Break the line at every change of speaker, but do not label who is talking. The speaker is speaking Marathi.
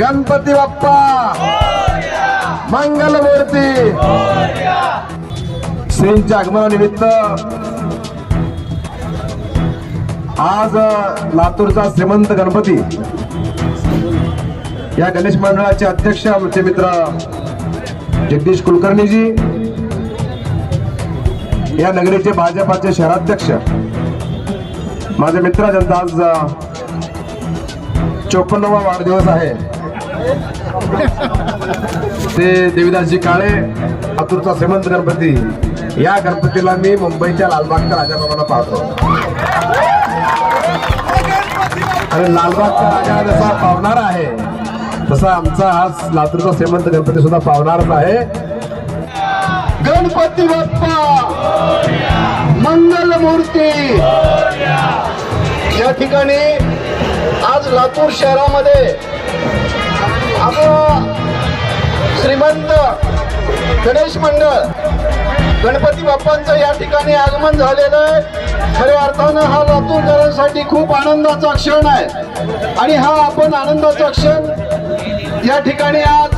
गणपती बाप्पा. मंगलमूर्ती. श्रींच्या आगमनानिमित्त आज लातूरचा श्रीमंत गणपती. या गणेश मंडळाचे अध्यक्ष आमचे मित्र जगदीश कुलकर्णीजी या नगरीचे भाजपाचे शहराध्यक्ष माझे मित्र जनता आज चोपन्नवा वाढदिवस आहे. ते देवीदासजी काळे लातूरचा श्रीमंत गणपती. या गणपतीला मी मुंबईच्या लालबागच्या राजाबाबांना पाहतो. आणि लालबागचा राजा जसा पावणारा आहे तसा आमचा आज लातूरचा श्रीमंत गणपती सुद्धा पावणारच आहे. गणपती बाप्पा! मंगल मूर्ती! या ठिकाणी आज लातूर शहरामध्ये आपलं श्रीमंत गणेश मंडळ गणपती बाप्पांचं या ठिकाणी आगमन झालेलं आहे. खऱ्या अर्थानं हा लातूरकरांसाठी खूप आनंदाचा क्षण आहे. आणि हा आपण आनंदाचा क्षण या ठिकाणी आज